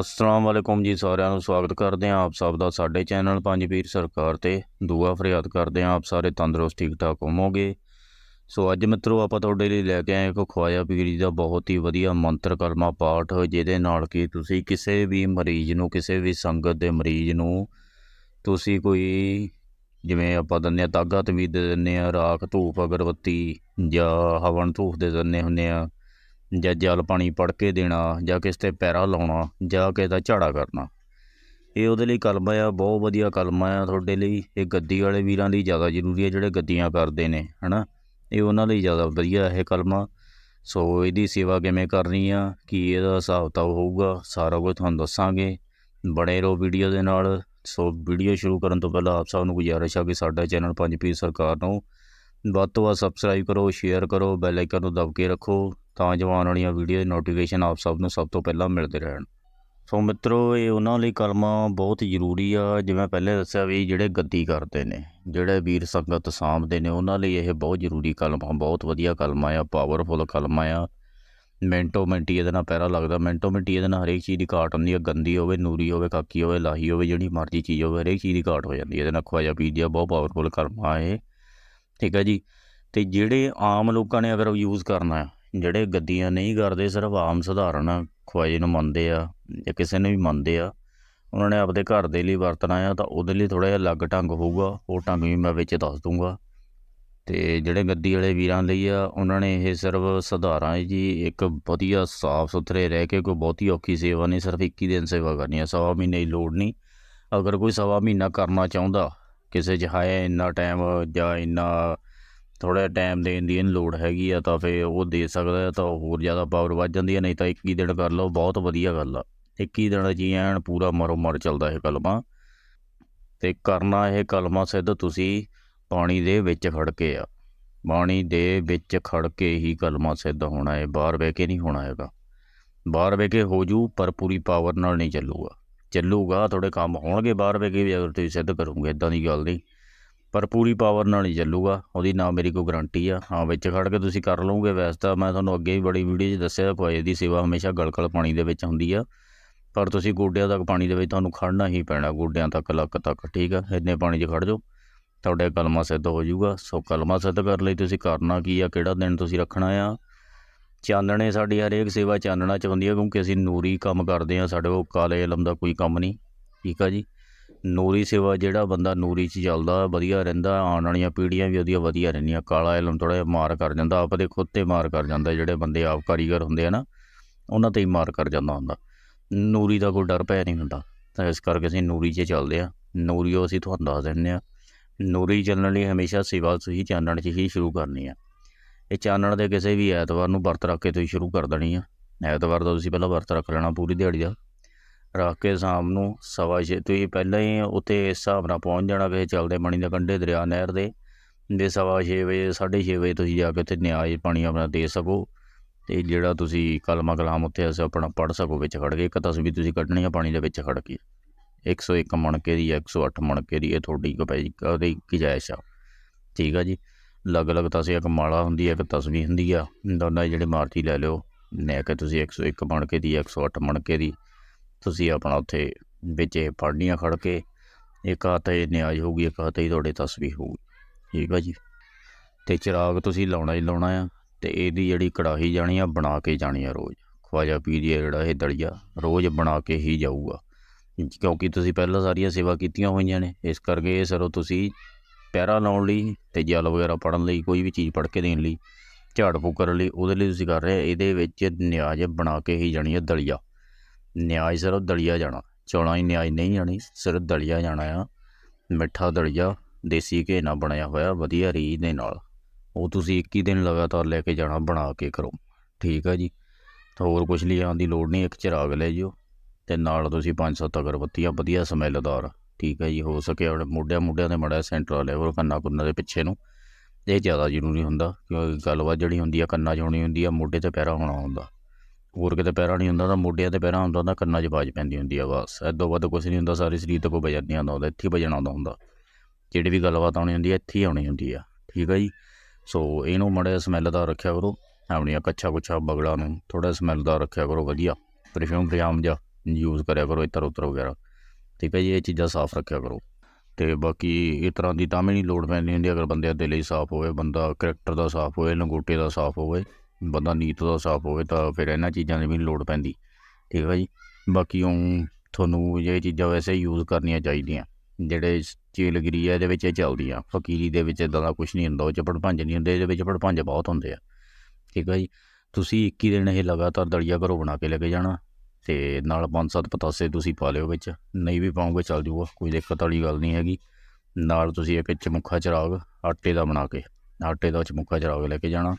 ਅਸਲਾਮ ਵਾਲੇਕੁਮ ਜੀ ਸਾਰਿਆਂ ਨੂੰ ਸਵਾਗਤ ਕਰਦੇ ਹਾਂ ਆਪ ਸਭ ਦਾ ਸਾਡੇ ਚੈਨਲ ਪੰਜ ਪੀਰ ਸਰਕਾਰ ਤੇ। ਦੁਆ ਫਰਿਆਦ ਕਰਦੇ ਹਾਂ ਆਪ ਸਾਰੇ ਤੰਦਰੁਸਤ, ਠੀਕ ਠਾਕ ਹੋਵੋਗੇ। ਸੋ ਅੱਜ ਮਿੱਤਰੋ ਆਪਾਂ ਤੁਹਾਡੇ ਲਈ ਲੈ ਕੇ ਆਏ ਇੱਕ ਖਵਾਇਆ ਪੀਰੀ ਦਾ ਬਹੁਤ ਹੀ ਵਧੀਆ ਮੰਤਰ ਕਲਮਾ ਪਾਠ, ਜਿਹਦੇ ਨਾਲ ਕਿ ਤੁਸੀਂ ਕਿਸੇ ਵੀ ਮਰੀਜ਼ ਨੂੰ, ਕਿਸੇ ਵੀ ਸੰਗਤ ਦੇ ਮਰੀਜ਼ ਨੂੰ ਤੁਸੀਂ ਕੋਈ ਜਿਵੇਂ ਆਪਾਂ ਦਿੰਦੇ ਹਾਂ ਤਾਗਾ ਤਵੀਦ ਦੇ ਦਿੰਦੇ ਹਾਂ, ਰਾਖ, ਧੂਫ, ਅਗਰਬੱਤੀ ਜਾਂ ਹਵਨ ਧੂਫ ਦੇ ਦਿੰਦੇ ਹੁੰਦੇ ਆ ਜਾਂ ਜਲ ਪਾਣੀ ਪੜ ਕੇ ਦੇਣਾ ਜਾਂ ਕਿਸ ਤੇ ਪੈਰਾ ਲਾਉਣਾ ਜਾਂ ਕਿਸੇ ਦਾ ਝਾੜਾ ਕਰਨਾ। ਇਹ ਉਹਦੇ ਲਈ ਕਲਮਾ ਆ, ਬਹੁਤ ਵਧੀਆ ਕਲਮਾ ਆ ਤੁਹਾਡੇ ਲਈ। ਇਹ ਗੱਦੀ ਵਾਲੇ ਵੀਰਾਂ ਲਈ ਜ਼ਿਆਦਾ ਜ਼ਰੂਰੀ ਹੈ ਜਿਹੜੇ ਗੱਦੀਆਂ ਕਰਦੇ ਨੇ, ਹਨਾ? ਇਹ ਉਹਨਾਂ ਲਈ ਜ਼ਿਆਦਾ ਵਧੀਆ ਇਹ ਕਲਮਾ ਸੋ ਇਹਦੀ ਸੇਵਾ ਕਿਵੇਂ ਕਰਨੀ ਆ, ਕੀ ਇਹਦਾ ਹਿਸਾਬ ਤਾਂ ਹੋਊਗਾ, ਸਾਰਾ ਕੁਝ ਤੁਹਾਨੂੰ ਦੱਸਾਂਗੇ। ਬਣੇ ਰਹੋ ਵੀਡੀਓ ਦੇ ਨਾਲ। ਸੋ ਵੀਡੀਓ ਸ਼ੁਰੂ ਕਰਨ ਤੋਂ ਪਹਿਲਾਂ ਆਪ ਸਭ ਨੂੰ ਗੁਜ਼ਾਰਿਸ਼ ਆ ਕਿ ਸਾਡਾ ਚੈਨਲ ਪੰਜ ਪੀਰ ਸਰਕਾਰ ਨੂੰ ਵੱਧ ਤੋਂ ਵੱਧ ਸਬਸਕ੍ਰਾਈਬ ਕਰੋ ਸ਼ੇਅਰ ਕਰੋ ਬੈਲ ਆਈਕਨ ਨੂੰ ਦਬ ਕੇ ਰੱਖੋ। ਤਾਂ ਜੋ ਆਉਣ ਵਾਲੀਆਂ ਵੀਡੀਓ ਦੇ ਨੋਟੀਫਿਕੇਸ਼ਨ ਆਪ ਸਭ ਨੂੰ ਸਭ ਤੋਂ ਪਹਿਲਾਂ ਮਿਲਦੇ ਰਹਿਣ। ਸੋ ਮਿੱਤਰੋ, ਇਹ ਉਹਨਾਂ ਲਈ ਕਲਮਾ ਬਹੁਤ ਜ਼ਰੂਰੀ ਆ। ਜਿਵੇਂ ਪਹਿਲੇ ਦੱਸਿਆ ਵੀ ਜਿਹੜੇ ਗੱਦੀ ਕਰਦੇ ਨੇ, ਜਿਹੜੇ ਵੀਰ ਸੰਗਤ ਸਾਂਭਦੇ ਨੇ, ਉਹਨਾਂ ਲਈ ਇਹ ਬਹੁਤ ਜ਼ਰੂਰੀ ਕਲਮਾ ਬਹੁਤ ਵਧੀਆ ਕਲਮਾ ਆ ਪਾਵਰਫੁਲ ਕਲਮਾ ਆ। ਮਿੰਟੋ ਮਿੰਟੀ ਇਹਦੇ ਨਾਲ ਪੈਰਾ ਲੱਗਦਾ। ਮਿੰਟੋ ਮਿੰਟੀ ਇਹਦੇ ਨਾਲ ਹਰੇਕ ਚੀਜ਼ ਦੀ ਘਾਟ ਹੁੰਦੀ ਹੈ ਗੰਦੀ ਹੋਵੇ, ਨੂਰੀ ਹੋਵੇ, ਕਾਕੀ ਹੋਵੇ, ਲਾਹੀ ਹੋਵੇ, ਜਿਹੜੀ ਮਰਜ਼ੀ ਚੀਜ਼ ਹੋਵੇ, ਹਰੇਕ ਚੀਜ਼ ਦੀ ਘਾਟ ਹੋ ਜਾਂਦੀ ਹੈ ਇਹਦੇ ਨਾਲ ਖਵਾਜਾ ਪੀਰ ਜੀ ਦਾ ਬਹੁਤ ਪਾਵਰਫੁਲ ਕਲਮਾ ਇਹ। ਠੀਕ ਹੈ ਜੀ? ਤੇ ਜਿਹੜੇ ਆਮ ਲੋਕਾਂ ਨੇ ਅਗਰ ਯੂਜ਼ ਕਰਨਾ ਆ ਜਿਹੜੇ ਗੱਦੀਆਂ ਨਹੀਂ ਕਰਦੇ, ਸਿਰਫ ਆਮ ਸਧਾਰਨ ਖਵਾਜੇ ਨੂੰ ਮੰਨਦੇ ਆ ਜਾਂ ਕਿਸੇ ਨੂੰ ਵੀ ਮੰਨਦੇ ਆ, ਉਹਨਾਂ ਨੇ ਆਪਦੇ ਘਰ ਦੇ ਲਈ ਵਰਤਣਾ ਆ, ਤਾਂ ਉਹਦੇ ਲਈ ਥੋੜਾ ਜਿਹਾ ਅਲੱਗ ਢੰਗ ਹੋਊਗਾ, ਉਹ ਢੰਗ ਵੀ ਮੈਂ ਵਿੱਚ ਦੱਸ ਦੂੰਗਾ। ਤੇ ਜਿਹੜੇ ਗੱਦੀ ਵਾਲੇ ਵੀਰਾਂ ਲਈ ਆ, ਉਹਨਾਂ ਨੇ ਇਹ ਸਿਰਫ ਸਧਾਰਾਂ ਜੀ, ਇੱਕ ਵਧੀਆ ਸਾਫ਼ ਸੁਥਰੇ ਰਹਿ ਕੇ ਕੋਈ ਬਹੁਤੀ ਔਖੀ ਸੇਵਾ ਨਹੀਂ, ਸਿਰਫ 21 ਦਿਨ ਸੇਵਾ ਕਰਨੀ ਆ, ਸਵਾ ਮਹੀਨੇ ਦੀ ਲੋੜ ਨਹੀਂ। ਅਗਰ ਕੋਈ ਸਵਾ ਮਹੀਨਾ ਕਰਨਾ ਚਾਹੁੰਦਾ, ਕਿਸੇ 'ਚ ਹੈ ਇੰਨਾ ਟਾਈਮ ਜਾਂ ਇੰਨਾ ਥੋੜਾ ਟਾਈਮ ਦੇਣ ਦੀ ਇਹਨੂੰ ਲੋੜ ਹੈਗੀ ਆ, ਤਾਂ ਫੇ ਉਹ ਦੇ ਸਕਦਾ ਤਾਂ ਹੋਰ ਜ਼ਿਆਦਾ ਪਾਵਰ ਵੱਧ ਜਾਂਦੀ ਹੈ, ਨਹੀਂ ਤਾਂ 21 ਦਿਨ ਕਰ ਲਓ, ਬਹੁਤ ਵਧੀਆ ਗੱਲ ਆ। 21 ਦਿਨ ਜੀ ਐਨ ਪੂਰਾ ਮਰੋ ਮਰ ਚੱਲਦਾ ਇਹ ਕਲਮਾ। ਤੇ ਕਰਨਾ ਇਹ ਕਲਮਾ ਸਿੱਧ ਤੁਸੀਂ ਪਾਣੀ ਦੇ ਵਿੱਚ ਖੜ ਕੇ ਆ। ਪਾਣੀ ਦੇ ਵਿੱਚ ਖੜ ਕੇ ਹੀ ਕਲਮਾ ਸਿੱਧ ਹੋਣਾ ਹੈ, ਬਾਹਰ ਬਹਿ ਕੇ ਨਹੀਂ ਹੋਣਾ ਹੈਗਾ। ਬਾਹਰ ਬਹਿ ਕੇ ਹੋ ਜੂ, ਪਰ ਪੂਰੀ ਪਾਵਰ ਨਾਲ ਨਹੀਂ ਚੱਲੂਗਾ। ਚੱਲੂਗਾ ਤੁਹਾਡੇ ਕੰਮ ਹੋਣਗੇ ਬਾਹਰ ਬਹਿ ਕੇ ਵੀ, ਅਗਰ ਤੁਸੀਂ ਸਿੱਧ ਕਰੋਗੇ ਇਦਾਂ ਦੀ ਗੱਲ ਨਹੀਂ। ਪਰ ਪੂਰੀ ਪਾਵਰ ਨਾਲ ਹੀ ਚੱਲੂਗਾ, ਉਹਦੀ ਨਾ ਮੇਰੀ ਕੋਈ ਗਾਰੰਟੀ ਆ। ਹਾਂ, ਵਿੱਚ ਖੜ ਕੇ ਤੁਸੀਂ ਕਰ ਲਓਗੇ ਵੈਸੇ ਤਾਂ ਮੈਂ ਤੁਹਾਨੂੰ ਅੱਗੇ ਵੀ ਬੜੀ ਵੀਡੀਓ 'ਚ ਦੱਸਿਆ ਕੋਈ ਦੀ ਸੇਵਾ ਹਮੇਸ਼ਾ ਗਲਕਲ ਪਾਣੀ ਦੇ ਵਿੱਚ ਹੁੰਦੀ ਆ। ਪਰ ਤੁਸੀਂ ਗੋਡਿਆਂ ਤੱਕ ਪਾਣੀ ਦੇ ਵਿੱਚ ਤੁਹਾਨੂੰ ਖੜਨਾ ਹੀ ਪੈਣਾ, ਗੋਡਿਆਂ ਤੱਕ, ਲੱਕ ਤੱਕ, ਠੀਕ ਆ? ਇੰਨੇ ਪਾਣੀ 'ਚ ਖੜ ਜਾਓ, ਤੁਹਾਡੇ ਕਲਮਾ ਸਿੱਧ ਹੋ ਜਾਊਗਾ। ਸੋ ਕਲਮਾ ਸਿੱਧ ਕਰਨ ਲਈ ਤੁਸੀਂ ਕਰਨਾ ਕੀ ਆ, ਕਿਹੜਾ ਦਿਨ ਤੁਸੀਂ ਰੱਖਣਾ ਆ? ਚਾਨਣੇ ਸਾਡੀ ਹਰੇਕ ਸੇਵਾ ਚਾਨਣਾ ਚ ਹੁੰਦੀ ਆ, ਕਿਉਂਕਿ ਅਸੀਂ ਨੂਰੀ ਕੰਮ ਕਰਦੇ ਆ, ਸਾਡੇ ਕੋਲ ਕਾਲੇ ਇਲਮ ਦਾ ਕੋਈ ਕੰਮ ਨਹੀਂ, ਠੀਕ ਆ ਜੀ? ਨੂਰੀ ਸੇਵਾ ਜਿਹੜਾ ਬੰਦਾ ਨੂਰੀ 'ਚ ਚੱਲਦਾ, ਵਧੀਆ ਰਹਿੰਦਾ, ਆਉਣ ਵਾਲੀਆਂ ਪੀੜ੍ਹੀਆਂ ਵੀ ਉਹਦੀਆਂ ਵਧੀਆ ਰਹਿੰਦੀਆਂ। ਕਾਲਾ ਇਲਮ ਥੋੜਾ ਜਿਹਾ ਮਾਰ ਕਰ ਜਾਂਦਾ, ਆਪ ਦੇ ਖੁਦ ਤੇ ਮਾਰ ਕਰ ਜਾਂਦਾ, ਜਿਹੜੇ ਬੰਦੇ ਆਪ ਕਾਰੀਗਰ ਹੁੰਦੇ ਆ ਨਾ, ਉਹਨਾਂ ਤੇ ਹੀ ਮਾਰ ਕਰ ਜਾਂਦਾ ਹੁੰਦਾ। ਨੂਰੀ ਦਾ ਕੋਈ ਡਰ ਭੈ ਨਹੀਂ ਹੁੰਦਾ। ਤਾਂ ਇਸ ਕਰਕੇ ਅਸੀਂ ਨੂਰੀ 'ਚ ਚੱਲਦੇ ਆ ਨੂਰੀਓ ਅਸੀਂ ਤੁਹਾਨੂੰ ਦੱਸ ਦਿੰਦੇ ਆ ਨੂਰੀ ਚੱਲਣ ਲਈ ਹਮੇਸ਼ਾ ਸੇਵਾ ਤੁਸੀਂ ਚਾਨਣ 'ਚ ਹੀ ਸ਼ੁਰੂ ਕਰਨੀ ਆ। ਇਹ ਚਾਨਣ ਦੇ ਕਿਸੇ ਵੀ ਐਤਵਾਰ ਨੂੰ ਵਰਤ ਰੱਖ ਕੇ ਤੁਸੀਂ ਸ਼ੁਰੂ ਕਰ ਦੇਣੀ ਆ। ਐਤਵਾਰ ਦਾ ਤੁਸੀਂ ਪਹਿਲਾਂ ਵਰਤ ਰੱਖ ਲੈਣਾ ਪੂਰੀ ਦਿਹਾੜੀ ਦਾ। ਰੱਖ ਕੇ ਸ਼ਾਮ ਨੂੰ ਸਵਾ ਛੇ ਤੁਸੀਂ ਪਹਿਲਾਂ ਹੀ ਉੱਥੇ ਇਸ ਹਿਸਾਬ ਨਾਲ ਪਹੁੰਚ ਜਾਣਾ ਕਿਸੇ ਚੱਲਦੇ ਪਾਣੀ ਦੇ ਕੰਢੇ ਦਰਿਆ ਨਹਿਰ ਦੇ ਦੇ ਸਵਾ ਛੇ ਵਜੇ, ਸਾਢੇ ਛੇ ਵਜੇ ਤੁਸੀਂ ਜਾ ਕੇ ਉੱਥੇ ਨਿਆਜ਼ ਪਾਣੀ ਆਪਣਾ ਦੇ ਸਕੋ ਤੇ ਜਿਹੜਾ ਤੁਸੀਂ ਕਲਮਾ ਕਲਾਮ ਉੱਥੇ ਅਸੀਂ ਆਪਣਾ ਪੜ ਸਕੋ, ਵਿੱਚ ਖੜ ਕੇ ਇੱਕ ਤਸਵੀਰ ਤੁਸੀਂ ਕੱਢਣੀ ਆ ਪਾਣੀ ਦੇ ਵਿੱਚ ਖੜ ਕੇ। 101 ਮਣਕੇ ਦੀ 108 ਮਣਕੇ ਦੀ, ਇਹ ਤੁਹਾਡੀ ਕਪੈਜੀ ਉਹਦੀ ਗੁਜਾਇਸ਼ ਆ। ਠੀਕ ਆ ਜੀ? ਅਲੱਗ-ਅਲੱਗ ਤਸੇ ਇੱਕ ਮਾਲਾ ਹੁੰਦੀ ਹੈ ਇੱਕ ਤਸਵੀਰ ਹੁੰਦੀ ਆ, ਦੋਨਾਂ ਜਿਹੜੇ ਮਾਰਤੀ ਲੈ ਲਿਓ। ਲੈ ਕੇ ਤੁਸੀਂ 101 ਮਣਕੇ ਦੀ 108 ਮਣਕੇ ਦੀ। ਤੁਸੀਂ ਆਪਣਾ ਉੱਥੇ ਵਿੱਚ ਇਹ ਪੜਨੀਆਂ ਖੜ ਕੇ ਇੱਕ ਹੱਥ ਇਹ ਨਿਆਜ਼ ਹੋਊਗੀ ਇੱਕ ਹੱਥ ਹੀ ਤੁਹਾਡੇ ਤਸਵੀਰ ਹੋਊਗੀ। ਠੀਕ ਆ ਜੀ? ਤੇ ਚਿਰਾਗ ਤੁਸੀਂ ਲਾਉਣਾ ਹੀ ਲਾਉਣਾ ਆ, ਤੇ ਇਹਦੀ ਜਿਹੜੀ ਕੜਾਹੀ ਜਾਣੀ ਆ, ਬਣਾ ਕੇ ਜਾਣੀ ਆ ਰੋਜ਼। ਖਵਾਜਾ ਪੀਰ ਜੀ ਜਿਹੜਾ ਇਹ ਦਲੀਆ, ਰੋਜ਼ ਬਣਾ ਕੇ ਹੀ ਜਾਊਗਾ। ਕਿਉਂਕਿ ਤੁਸੀਂ ਪਹਿਲਾਂ ਸਾਰੀਆਂ ਸੇਵਾ ਕੀਤੀਆਂ ਹੋਈਆਂ ਨੇ, ਇਸ ਕਰਕੇ ਇਹ ਸਰੋ ਤੁਸੀਂ ਪੈਰਾ ਲਾਉਣ ਲਈ ਤੇ ਜਲ ਵਗੈਰਾ ਪੜਨ ਲਈ, ਕੋਈ ਵੀ ਚੀਜ਼ ਪੜ ਕੇ ਦੇਣ ਲਈ ਝਾੜ ਫੂਕ ਕਰਨ ਲਈ, ਉਹਦੇ ਲਈ ਤੁਸੀਂ ਕਰ ਰਹੇ ਇਹਦੇ ਵਿੱਚ ਨਿਆਜ਼ ਬਣਾ ਕੇ ਹੀ ਜਾਣੀ ਹੈ ਦਲੀਆ। ਨਿਆਜ਼ ਸਿਰਫ ਦਲੀਆ ਜਾਣਾ। ਚੌਲਾਂ ਹੀ ਨਿਆਜ਼ ਨਹੀਂ ਜਾਣੀ, ਸਿਰਫ ਦਲੀਆ ਜਾਣਾ ਆ। ਮਿੱਠਾ ਦਲੀਆ, ਦੇਸੀ ਘੇ ਨਾਲ ਬਣਿਆ ਹੋਇਆ, ਵਧੀਆ ਰੀਝ ਦੇ ਨਾਲ। ਉਹ ਤੁਸੀਂ 21 ਦਿਨ ਲਗਾਤਾਰ ਲੈ ਕੇ ਜਾਣਾ, ਬਣਾ ਕੇ ਕਰੋ। ਠੀਕ ਆ ਜੀ? ਤਾਂ ਹੋਰ ਕੁਝ ਲਿਆਉਣ ਦੀ ਲੋੜ ਨਹੀਂ, ਇੱਕ ਚਿਰਾਗ ਲੈ ਜਿਓ। ਤੇ ਨਾਲ ਤੁਸੀਂ ਪੰਜ ਸੱਤ ਅਗਰਬੱਤੀਆਂ, ਵਧੀਆ ਸਮੈਲਦਾਰ। ਠੀਕ ਹੈ ਜੀ? ਹੋ ਸਕੇ ਆਪਣੇ ਮੋਢਿਆਂ ਮੋਢਿਆਂ ਤੇ ਮੜਾ ਸੈਂਟਰ ਲੈਵਲ ਕੰਨਾ ਕੁੰਨਾ ਦੇ ਪਿੱਛੇ ਨੂੰ। ਇਹ ਜ਼ਿਆਦਾ ਜ਼ਰੂਰੀ ਹੁੰਦਾ, ਕਿਉਂਕਿ ਗੱਲਬਾਤ ਜਿਹੜੀ ਹੁੰਦੀ ਆ, ਕੰਨਾਂ 'ਚ ਹੋਣੀ ਹੁੰਦੀ ਆ, ਮੋਢੇ ਤੇ ਪੈਰਾ ਹੋਣਾ ਹੁੰਦਾ। ਹੋਰ ਕਿਤੇ ਪੈਰਾ ਨਹੀਂ ਹੁੰਦਾ, ਤਾਂ ਮੋਢਿਆਂ ਤੇ ਪੈਰਾ ਹੁੰਦਾ, ਤਾਂ ਕੰਨਾਂ 'ਚ ਬਾਜ ਪੈਂਦੀ ਹੁੰਦੀ ਆ ਬਸ। ਐਦੋਂ ਵੱਧ ਕੁਝ ਨਹੀਂ ਹੁੰਦਾ, ਸਾਰੇ ਸਰੀਰ ਤੇ ਕੋਈ ਵਜਨ ਨਹੀਂ ਆਉਂਦਾ ਹੁੰਦਾ, ਇੱਥੇ ਵਜਨ ਆਉਂਦਾ ਹੁੰਦਾ। ਜਿਹੜੀ ਵੀ ਗੱਲਬਾਤ ਆਉਣੀ ਹੁੰਦੀ ਹੈ ਇੱਥੇ ਹੀ ਆਉਣੀ ਹੁੰਦੀ ਆ। ਠੀਕ ਆ ਜੀ? ਸੋ ਇਹਨੂੰ ਮੜਾ ਸਮੈਲਦਾਰ ਰੱਖਿਆ ਕਰੋ, ਆਪਣੀਆਂ ਕੱਛਾ ਕੁੱਛਾ ਬਗੜਾ ਨੂੰ ਥੋੜਾ ਸਮੈਲਦਾਰ ਰੱਖਿਆ ਕਰੋ, ਵਧੀਆ। ਪਰਫਿਊਮ ਪਜਾਮ ਜਾ ਯੂਜ਼ ਕਰਿਆ ਕਰੋ ਇੱਤਰ ਉੱਤਰ ਵਗੈਰਾ। ਠੀਕ ਹੈ ਜੀ? ਇਹ ਚੀਜ਼ਾਂ ਸਾਫ਼ ਰੱਖਿਆ ਕਰੋ। ਤੇ ਬਾਕੀ ਇਸ ਤਰ੍ਹਾਂ ਦੀ ਤਾਂ ਵੀ ਨਹੀਂ ਲੋੜ ਪੈਂਦੀ ਹੁੰਦੀ, ਅਗਰ ਬੰਦੇ ਦੇ ਲਈ ਸਾਫ਼ ਹੋਵੇ, ਬੰਦਾ ਕਰੈਕਟਰ ਦਾ ਸਾਫ਼ ਹੋਵੇ, ਲੰਗੋਟੇ ਦਾ ਸਾਫ਼ ਹੋਵੇ। ਬੰਦਾ ਨੀਤ ਦਾ ਸਾਫ਼ ਹੋਵੇ ਤਾਂ ਫਿਰ ਇਹਨਾਂ ਚੀਜ਼ਾਂ ਦੀ ਵੀ ਨਹੀਂ ਲੋੜ ਪੈਂਦੀ। ਠੀਕ ਹੈ ਜੀ? ਬਾਕੀ ਉਹ ਤੁਹਾਨੂੰ ਇਹ ਚੀਜ਼ਾਂ ਵੈਸੇ ਯੂਜ਼ ਕਰਨੀਆਂ ਚਾਹੀਦੀਆਂ। ਜਿਹੜੇ ਚੀਲਗਿਰੀ ਆ, ਇਹਦੇ ਵਿੱਚ ਇਹ ਚੱਲਦੀਆਂ। ਫਕੀਰੀ ਦੇ ਵਿੱਚ ਇਦਾਂ ਦਾ ਕੁਝ ਨਹੀਂ ਹੁੰਦਾ, ਉਹ ਚ ਭੜਪੰਜ ਨਹੀਂ ਹੁੰਦੇ, ਇਹਦੇ ਵਿੱਚ ਭੜਪੰਜ ਬਹੁਤ ਹੁੰਦੇ ਆ। ਠੀਕ ਹੈ ਜੀ? ਤੁਸੀਂ 21 ਦਿਨ ਇਹ ਲਗਾਤਾਰ ਦਲੀਆ ਘਰੋਂ ਬਣਾ ਕੇ ਲੈ ਕੇ ਜਾਣਾ ਤੇ ਨਾਲ ਪੰਜ ਸੱਤ ਪਤਾਸੇ ਤੁਸੀਂ ਪਾ ਲਿਓ ਵਿੱਚ। ਨਹੀਂ ਵੀ ਪਾਉਂਗੇ ਚੱਲ ਜੂਗਾ, ਕੋਈ ਦਿੱਕਤ ਵਾਲੀ ਗੱਲ ਨਹੀਂ ਹੈਗੀ। ਨਾਲ ਤੁਸੀਂ ਇੱਕ ਚਮੁੱਖਾ ਚਿਰਾਗ ਆਟੇ ਦਾ ਬਣਾ ਕੇ, ਆਟੇ ਦਾ ਚਮੁੱਖਾ ਚਿਰਾਗ ਲੈ ਕੇ ਜਾਣਾ।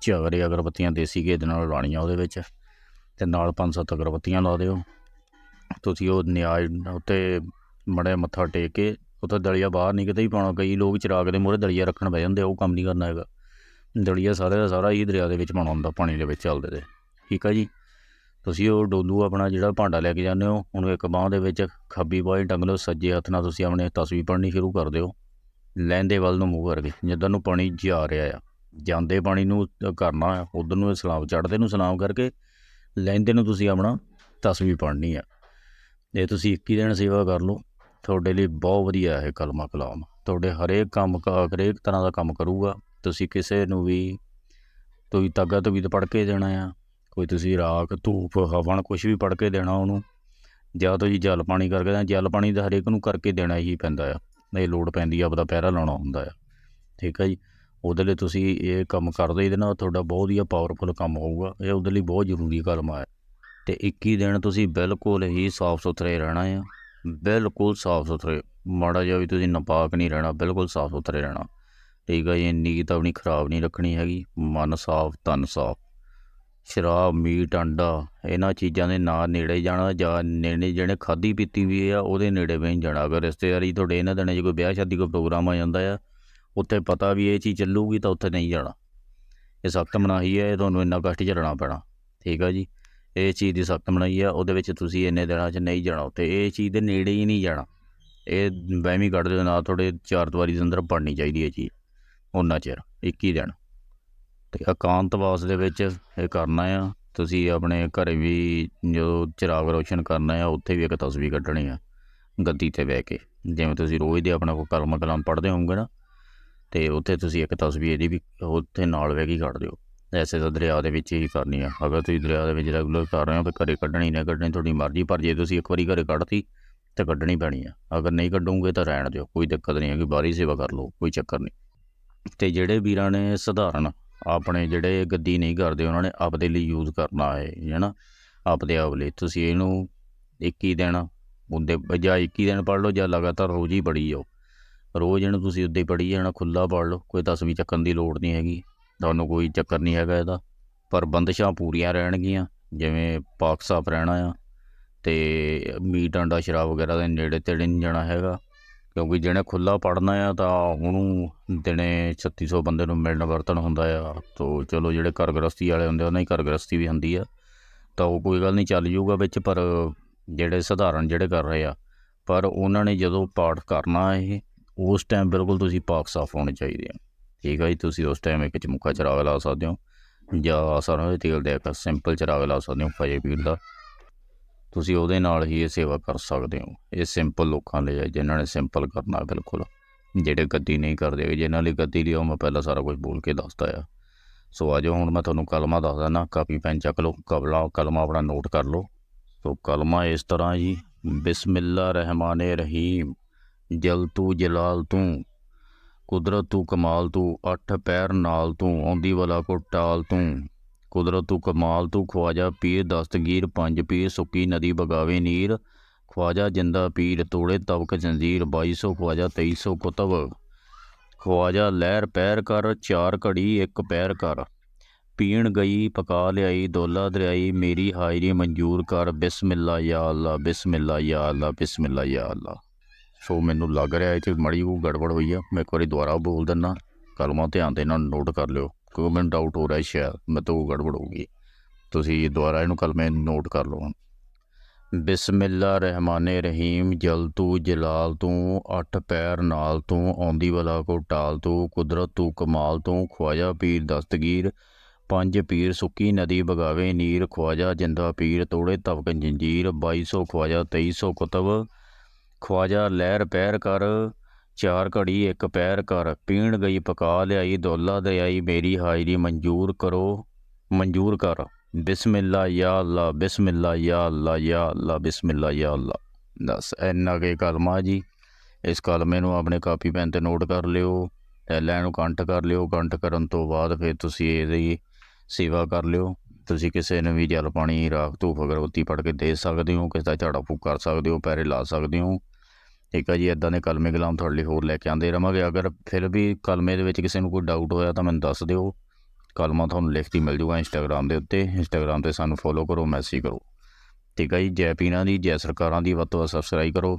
ਝਗਰੇ ਅਗਰਬੱਤੀਆਂ ਦੇਸੀ ਘੇ ਦੇ ਨਾਲ ਲਾਣੀਆਂ ਉਹਦੇ ਵਿੱਚ ਤੇ ਨਾਲ ਪੰਜ ਸੱਤ ਅਗਰਬੱਤੀਆਂ ਲਾ ਦਿਓ। ਤੁਸੀਂ ਉਹ ਨਿਆਜ਼ ਉੱਤੇ ਮੜੇ ਮੱਥਾ ਟੇਕ ਕੇ ਉੱਥੇ ਦਲੀਆ ਬਾਹਰ ਨਹੀਂ ਕਿਤੇ ਹੀ ਪਾਉਣਾ। ਕਈ ਲੋਕ ਚਿਰਾਗ ਦੇ ਮੂਹਰੇ ਦਲੀਆ ਰੱਖਣ ਬਹਿ ਜਾਂਦੇ ਆ, ਉਹ ਕੰਮ ਨਹੀਂ ਕਰਨਾ ਹੈਗਾ। ਦਲੀਆ ਸਾਰੇ ਦਾ ਸਾਰਾ ਹੀ ਦਰਿਆ ਦੇ ਵਿੱਚ ਪਾਉਣਾ ਹੁੰਦਾ ਪਾਣੀ ਦੇ ਵਿੱਚ ਚੱਲਦੇ ਤੇ। ਠੀਕ ਆ ਜੀ? ਤੁਸੀਂ ਉਹ ਡੋਲੂ ਆਪਣਾ ਜਿਹੜਾ ਭਾਂਡਾ ਲੈ ਕੇ ਜਾਂਦੇ ਹੋ ਉਹਨੂੰ ਇੱਕ ਬਾਂਹ ਦੇ ਵਿੱਚ ਖੱਬੀ ਬਾਂਹ ਟੰਗ ਲਓ ਸੱਜੇ ਹੱਥ ਨਾਲ ਤੁਸੀਂ ਆਪਣੇ ਤਸਵੀਰ ਪੜ੍ਹਨੀ ਸ਼ੁਰੂ ਕਰ ਦਿਓ। ਲੈਂਦੇ ਵੱਲ ਨੂੰ ਮੂੰਹ ਕਰਕੇ ਜਿੱਦਾਂ ਨੂੰ ਪਾਣੀ ਜਾ ਰਿਹਾ ਆ। ਜਾਂਦੇ ਪਾਣੀ ਨੂੰ ਕਰਨਾ ਆ ਉਧਰ ਨੂੰ ਸਲਾਮ ਚੜ੍ਹਦੇ ਨੂੰ ਸਲਾਮ ਕਰਕੇ ਲੈਂਦੇ ਨੂੰ ਤੁਸੀਂ ਆਪਣਾ ਤਸਵੀਰ ਪੜ੍ਹਨੀ ਆ। ਇਹ ਤੁਸੀਂ 21 ਦਿਨ ਸੇਵਾ ਕਰ ਲਓ। ਤੁਹਾਡੇ ਲਈ ਬਹੁਤ ਵਧੀਆ ਹੈ ਕਲਮਾ ਕਲਾਮ। ਤੁਹਾਡੇ ਹਰੇਕ ਕੰਮ ਕਾ, ਹਰੇਕ ਤਰ੍ਹਾਂ ਦਾ ਕੰਮ ਕਰੂਗਾ। ਤੁਸੀਂ ਕਿਸੇ ਨੂੰ ਵੀ ਕੋਈ ਤਾਗਾ ਤੋਂ ਵੀ ਪੜ੍ਹ ਕੇ ਦੇਣਾ ਆ। ਕੋਈ ਤੁਸੀਂ ਰਾਖ ਧੂਪ ਹਵਨ ਕੁਝ ਵੀ ਪੜ੍ਹ ਕੇ ਦੇਣਾ ਉਹਨੂੰ। ਜਾਂ ਤੁਸੀਂ ਜਲ ਪਾਣੀ ਕਰਕੇ ਦੇਣਾ। ਜਲ ਪਾਣੀ ਤਾਂ ਹਰੇਕ ਨੂੰ ਕਰਕੇ ਦੇਣਾ ਹੀ ਪੈਂਦਾ ਆ। ਇਹ ਲੋੜ ਪੈਂਦੀ ਆ, ਆਪਦਾ ਪਹਿਰਾ ਲਾਉਣਾ ਹੁੰਦਾ ਆ। ਠੀਕ ਆ ਜੀ? ਉਹਦੇ ਲਈ ਤੁਸੀਂ ਇਹ ਕੰਮ ਕਰਦੇ ਇਹਦੇ ਨਾਲ ਤੁਹਾਡਾ ਬਹੁਤ ਹੀ ਪਾਵਰਫੁਲ ਕੰਮ ਹੋਊਗਾ। ਇਹ ਉਹਦੇ ਲਈ ਬਹੁਤ ਜ਼ਰੂਰੀ ਕਲਮਾ ਹੈ ਤੇ 21 ਦਿਨ ਤੁਸੀਂ ਬਿਲਕੁਲ ਹੀ ਸਾਫ਼ ਸੁਥਰੇ ਰਹਿਣਾ ਆ। ਬਿਲਕੁਲ ਸਾਫ਼ ਸੁਥਰੇ ਮਾੜਾ ਜਿਹਾ ਵੀ ਤੁਸੀਂ ਨਾਪਾਕ ਨਹੀਂ ਰਹਿਣਾ, ਬਿਲਕੁਲ ਸਾਫ਼ ਸੁਥਰੇ ਰਹਿਣਾ। ਠੀਕ ਆ ਜੀ ਨੀਤ ਆਪਣੀ ਖਰਾਬ ਨਹੀਂ ਰੱਖਣੀ ਹੈਗੀ। ਮਨ ਸਾਫ਼, ਤਨ ਸਾਫ਼। ਸ਼ਰਾਬ, ਮੀਟ, ਅੰਡਾ, ਇਹਨਾਂ ਚੀਜ਼ਾਂ ਦੇ ਨਾ ਨੇੜੇ ਜਾਣਾ ਜਾਂ ਨੇੜੇ ਜਿਹੜੇ ਖਾਦੀ ਪੀਤੀ ਵੀ ਆ, ਉਹਦੇ ਨੇੜੇ ਵੀ ਨਹੀਂ ਜਾਣਾ। ਅਗਰ ਰਿਸ਼ਤੇਦਾਰੀ ਤੁਹਾਡੇ ਇਹਨਾਂ ਦਿਨਾਂ 'ਚ ਕੋਈ ਵਿਆਹ ਸ਼ਾਦੀ ਕੋਈ ਪ੍ਰੋਗਰਾਮ ਆ ਜਾਂਦਾ ਆ ਉੱਥੇ ਪਤਾ ਵੀ ਇਹ ਚੀਜ਼ ਚੱਲੂਗੀ ਤਾਂ ਉੱਥੇ ਨਹੀਂ ਜਾਣਾ। ਇਹ ਸਖਤ ਮਨਾਹੀ ਹੈ, ਇਹ ਤੁਹਾਨੂੰ ਇੰਨਾ ਕਸ਼ਟ ਝੱਲਣਾ ਪੈਣਾ। ਠੀਕ ਆ ਜੀ? ਇਹ ਚੀਜ਼ ਦੀ ਸਖਤ ਮਨਾਹੀ ਆ, ਉਹਦੇ ਵਿੱਚ ਤੁਸੀਂ ਇੰਨੇ ਦਿਨਾਂ 'ਚ ਨਹੀਂ ਜਾਣਾ ਉੱਥੇ। ਇਹ ਚੀਜ਼ ਦੇ ਨੇੜੇ ਹੀ ਨਹੀਂ ਜਾਣਾ। ਇਹ ਵਹਿਮੀ ਕੱਢ ਦਿਓ ਨਾ ਤੁਹਾਡੇ ਚਾਰ ਦੀਵਾਰੀ ਦੇ ਅੰਦਰ ਪੜਨੀ ਚਾਹੀਦੀ ਹੈ ਚੀਜ਼ ਉਹਨਾਂ ਚਿਰ 21 ਦਿਨ। ਤੇ ਇਕਾਂਤਵਾਸ ਦੇ ਵਿੱਚ ਇਹ ਕਰਨਾ ਆ, ਤੁਸੀਂ ਆਪਣੇ ਘਰੇ ਵੀ ਜੋ ਚਿਰਾਗ ਰੋਸ਼ਨ ਕਰਨਾ ਆ, ਉੱਥੇ ਵੀ ਇੱਕ ਤਸਵੀਰ ਕੱਢਣੀ ਆ, ਗੱਦੀ ਤੇ ਬਹਿ ਕੇ। ਜਿਵੇਂ ਤੁਸੀਂ ਰੋਜ਼ ਦੇ ਆਪਣਾ ਕੋਈ ਕਲਮ ਕਲਾਮ ਪੜ੍ਹਦੇ ਹੋਵੋਗੇ ਨਾ ਤੇ ਉੱਥੇ ਤੁਸੀਂ ਇੱਕ ਤਸਵੀਰ ਦੀ ਵੀ ਉੱਥੇ ਨਾਲ ਬਹਿ ਕੇ ਕੱਢ ਦਿਓ। ਐਸੇ ਤਾਂ ਦਰਿਆ ਦੇ ਵਿੱਚ ਹੀ ਕਰਨੀ ਆ। ਅਗਰ ਤੁਸੀਂ ਦਰਿਆ ਦੇ ਵਿੱਚ ਰੈਗੂਲਰ ਕਰ ਰਹੇ ਹੋ ਤਾਂ ਘਰੇ ਕੱਢਣੀ ਨਾ ਕੱਢਣੀ ਤੁਹਾਡੀ ਮਰਜ਼ੀ, ਪਰ ਜੇ ਤੁਸੀਂ ਇੱਕ ਵਾਰੀ ਘਰੇ ਕੱਢਤੀ ਤਾਂ ਕੱਢਣੀ ਪੈਣੀ ਆ। ਅਗਰ ਨਹੀਂ ਕੱਢੋਗੇ ਤਾਂ ਰਹਿਣ ਦਿਓ। ਕੋਈ ਦਿੱਕਤ ਨਹੀਂ ਹੈ ਕਿ ਬਾਹਰੀ ਸੇਵਾ ਕਰ ਲਓ। ਕੋਈ ਚੱਕਰ ਨਹੀਂ। ਤੇ ਜਿਹੜੇ ਵੀਰਾਂ ਨੇ ਸਧਾਰਨ ਆਪਣੇ ਜਿਹੜੇ ਗੱਦੀ ਨਹੀਂ ਕਰਦੇ, ਉਹਨਾਂ ਨੇ ਆਪਦੇ ਲਈ ਯੂਜ਼ ਕਰਨਾ ਹੈ ਹੈ ਨਾ? ਆਪਦੇ ਆਪ ਲਈ। ਤੁਸੀਂ ਇਹਨੂੰ 21 ਦਿਨ, ਉਹਦੇ ਜਾਂ 21 ਦਿਨ ਪੜ੍ਹ ਲਓ ਜਾਂ ਲਗਾਤਾਰ ਰੋਜ਼ ਹੀ ਪੜ੍ਹੀ ਜਾਓ। ਰੋਜ਼ ਇਹਨੂੰ ਤੁਸੀਂ ਉੱਦੇ ਪੜ੍ਹੀ ਜਾਣਾ ਖੁੱਲਾ ਪੜ੍ਹ ਲਓ, ਕੋਈ ਤਸਵੀਰ ਚੱਕਣ ਦੀ ਲੋੜ ਨਹੀਂ ਹੈਗੀ, ਤੁਹਾਨੂੰ ਕੋਈ ਚੱਕਰ ਨਹੀਂ ਹੈਗਾ ਇਹਦਾ। ਪਰ ਬੰਦਸ਼ਾਂ ਪੂਰੀਆਂ ਰਹਿਣਗੀਆਂ, ਜਿਵੇਂ ਪਾਕ ਸਾਫ਼ ਰਹਿਣਾ ਆ, ਤੇ ਮੀਟ ਅੰਡਾ, ਸ਼ਰਾਬ ਵਗੈਰਾ ਦੇ ਨੇੜੇ ਤੇੜੇ ਨਹੀਂ ਜਾਣਾ ਹੈਗਾ, ਕਿਉਂਕਿ ਜਿਹਨੇ ਖੁੱਲਾ ਪੜਨਾ ਆ ਤਾਂ ਉਹਨੂੰ ਦਿਨੇ 3600 ਬੰਦੇ ਨੂੰ ਮਿਲਣ ਵਰਤਣ ਹੁੰਦਾ ਆ। ਤੋ ਚਲੋ, ਜਿਹੜੇ ਘਰਗ੍ਰਸਤੀ ਵਾਲੇ ਹੁੰਦੇ ਉਹਨਾਂ ਦੀ ਘਰਗ੍ਰਸਤੀ ਵੀ ਹੁੰਦੀ ਆ। ਤਾਂ ਉਹ ਕੋਈ ਗੱਲ ਨਹੀਂ, ਚੱਲ ਜਾਊਗਾ ਵਿੱਚ, ਪਰ ਜਿਹੜੇ ਸਧਾਰਨ ਜਿਹੜੇ ਕਰ ਰਹੇ ਆ, ਪਰ ਉਹਨਾਂ ਨੇ ਜਦੋਂ ਪਾਠ ਕਰਨਾ ਇਹ ਉਸ ਟਾਈਮ ਬਿਲਕੁਲ ਤੁਸੀਂ ਪਾਕ ਸਾਫ਼ ਹੋਣੇ ਚਾਹੀਦੇ ਆ। ਠੀਕ ਹੈ ਜੀ, ਤੁਸੀਂ ਉਸ ਟਾਈਮ ਇੱਕ ਚਮੁੱਖਾ ਚਰਾਗ ਲਾ ਸਕਦੇ ਹੋ ਜਾਂ ਸਰੋਂ ਦੇ ਤੇਲ ਦੇ ਇੱਕ ਸਿੰਪਲ ਚਰਾਗ ਲਾ ਸਕਦੇ ਹੋ ਫਜੇ ਪੀਰ ਦਾ। ਤੁਸੀਂ ਉਹਦੇ ਨਾਲ ਹੀ ਇਹ ਸੇਵਾ ਕਰ ਸਕਦੇ ਹੋ, ਇਹ ਸਿੰਪਲ ਲੋਕਾਂ ਲਈ ਹੈ ਜਿਨ੍ਹਾਂ ਨੇ ਸਿੰਪਲ ਕਰਨਾ ਬਿਲਕੁਲ। ਜਿਹੜੇ ਗੱਦੀ ਨਹੀਂ ਕਰਦੇ ਜਿਨ੍ਹਾਂ ਲਈ ਗੱਦੀ ਲਿਓ ਮੈਂ ਪਹਿਲਾਂ ਸਾਰਾ ਕੁਝ ਬੋਲ ਕੇ ਦੱਸਦਾ ਆ। ਸੋ ਆਜੋ ਹੁਣ ਮੈਂ ਤੁਹਾਨੂੰ ਕਲਮਾ ਦੱਸਦਾ ਨਾ ਕਾਪੀ, ਪੈਨ ਚੱਕ ਲਓ ਕਬਲਾ ਕਲਮਾ ਆਪਣਾ ਨੋਟ ਕਰ ਲਓ। ਸੋ ਕਲਮਾ ਇਸ ਤਰ੍ਹਾਂ ਜੀ ਬਿਸਮਿਲ੍ਲਾ ਰਹਿਮਾਨੇ ਰਹੀਮ। ਜਲ ਤੂੰ, ਜਲਾਲ ਤੂੰ, ਕੁਦਰਤ ਤੂੰ, ਕਮਾਲ ਤੂੰ, ਅੱਠ ਪੈਰ ਨਾਲ ਤੂੰ, ਆਉਂਦੀ ਵਾਲਾ ਕੋ ਟਾਲ ਤੂੰ, ਕੁਦਰਤ ਤੂੰ, ਕਮਾਲ ਤੂੰ, ਖਵਾਜਾ ਪੀਰ, ਦਸਤਗੀਰ, ਪੰਜ ਪੀਰ, ਸੁੱਕੀ ਨਦੀ ਬਗਾਵੇ ਨੀਰ, ਖਵਾਜਾ ਜਿੰਦਾ ਪੀਰ, ਤੋੜੇ ਤਵਕ ਜੰਜੀਰ 2200 ਖਵਾਜਾ 2300 ਕੁਤਬ, ਖਵਾਜਾ ਲਹਿਰ ਪੈਰ ਕਰ, ਚਾਰ ਘੜੀ ਇੱਕ ਪੈਰ ਕਰ, ਪੀਣ ਗਈ, ਪਕਾ ਲਿਆਈ ਦੋਲਾ ਦਰਿਆਈ, ਮੇਰੀ ਹਾਜ਼ਰੀ ਮਨਜ਼ੂਰ ਕਰ ਬਿਸਮਿਲ੍ਲਾ ਯਾ ਅੱਲਾ ਬਿਸਮਿਲ੍ਲਾ ਯਾ ਅੱਲਾ ਬਿਸਮਿਲ੍ਲਾ ਯਾ ਅੱਲਾ ਸੋ ਮੈਨੂੰ ਲੱਗ ਰਿਹਾ ਇਹ 'ਚ ਮੜੀ ਉਹ ਗੜਬੜ ਹੋਈ ਆ। ਮੈਂ ਇੱਕ ਵਾਰੀ ਦੁਬਾਰਾ ਬੋਲ ਦਿੰਦਾ ਕਲਮਾ ਧਿਆਨ ਦੇ ਨਾਲ ਨੋਟ ਕਰ ਲਿਓ, ਕਿਉਂਕਿ ਮੈਨੂੰ ਡਾਊਟ ਹੋ ਰਿਹਾ ਸ਼ਾਇਦ, ਮੈਂ ਤੋਂ ਗੜਬੜ ਹੋਊਗੀ ਤੁਸੀਂ ਦੁਬਾਰਾ ਇਹਨੂੰ ਕਲਮੇ ਨੋਟ ਕਰ ਲਓ ਬਿਸਮਿਲ੍ਲਾ ਰਹਿਮਾਨੇ ਰਹੀਮ, ਜਲ ਤੂੰ ਜਲਾਲ ਤੂੰ, ਅੱਠ ਪੈਰ ਨਾਲ ਤੂੰ, ਆਉਂਦੀ ਵਾਲਾ ਕੋ ਟਾਲ ਤੂੰ, ਕੁਦਰਤ ਤੂੰ, ਕਮਾਲ ਤੂੰ, ਖਵਾਜਾ ਪੀਰ ਦਸਤਗੀਰ, ਪੰਜ ਪੀਰ ਸੁੱਕੀ ਨਦੀ ਬਗਾਵੇ ਨੀਰ ਖਵਾਜਾ ਜਿੰਦਾ ਪੀਰ ਤੋੜੇ ਤਵਕ, ਜੰਜੀਰ 2200 ਖਵਾਜਾ 2300 ਕੁਤਬ ਖਵਾਜਾ ਲਹਿਰ ਪਹਿਰ ਕਰ, ਚਾਰ ਘੜੀ ਇੱਕ ਪੈਰ ਕਰ, ਪੀਣ ਗਈ ਪਕਾ ਲਿਆਈ, ਦੌਲਾ ਦਇਆਈ, ਮੇਰੀ ਹਾਜ਼ਰੀ ਮਨਜ਼ੂਰ ਕਰੋ, ਮਨਜ਼ੂਰ ਕਰ। ਬਿਸਮਿਲ੍ਲਾ ਯਾ ਅੱਲਾ, ਬਿਸਮਿਲ੍ਲਾ ਯਾ ਅੱਲਾ ਯਾ ਅੱਲਾ, ਬਿਸਮਿਲ੍ਲਾ ਯਾ ਅੱਲਾ। ਦੱਸ, ਇੰਨਾ ਕੇ ਕਲਮਾ ਜੀ। ਇਸ ਕਲਮੇ ਨੂੰ ਆਪਣੇ ਕਾਪੀ ਪੈਨ ਤੇ ਨੋਟ ਕਰ ਲਿਓ ਐਲਾਂ ਨੂੰ ਕੰਠ ਕਰ ਲਿਓ। ਕੰਠ ਕਰਨ ਤੋਂ ਬਾਅਦ ਫਿਰ ਤੁਸੀਂ ਇਹਦੀ ਸੇਵਾ ਕਰ ਲਿਓ। ਤੁਸੀਂ ਕਿਸੇ ਨੂੰ ਵੀ ਜਲ ਪਾਣੀ, ਰਾਖ ਧੂਫ ਅਗਰਬੱਤੀ ਪੜ ਕੇ ਦੇ ਸਕਦੇ ਹੋ, ਕਿਸੇ ਦਾ ਝਾੜਾ ਫੂਕ ਕਰ ਸਕਦੇ ਹੋ, ਪੈਰੇ ਲਾ ਸਕਦੇ ਹੋ, ਠੀਕ ਆ ਜੀ ਇਦਾਂ ਦੇ ਕਲਮੇ ਗੁਲਾਮ ਤੁਹਾਡੇ ਲਈ ਹੋਰ ਲੈ ਕੇ ਆਉਂਦੇ ਰਵਾਂਗੇ। ਅਗਰ ਫਿਰ ਵੀ ਕਲਮੇ ਦੇ ਵਿੱਚ ਕਿਸੇ ਨੂੰ ਕੋਈ ਡਾਊਟ ਹੋਇਆ ਤਾਂ ਮੈਨੂੰ ਦੱਸ ਦਿਓ। ਕਲਮਾ ਤੁਹਾਨੂੰ ਲਿਖਤੀ ਮਿਲ ਜੂਗਾ ਇੰਸਟਾਗ੍ਰam ਦੇ ਉੱਤੇ। ਇੰਸਟਾਗ੍ਰam ਤੇ ਸਾਨੂੰ ਫੋਲੋ ਕਰੋ ਮੈਸੇਜ ਕਰੋ। ਠੀਕ ਆ ਜੀ, ਜੈ ਪੀਣਾ ਦੀ, ਜੈ ਸਰਕਾਰਾਂ ਦੀ, ਵੱਧ ਤੋਂ ਵੱਧ ਸਬਸਕ੍ਰਾਈਬ ਕਰੋ।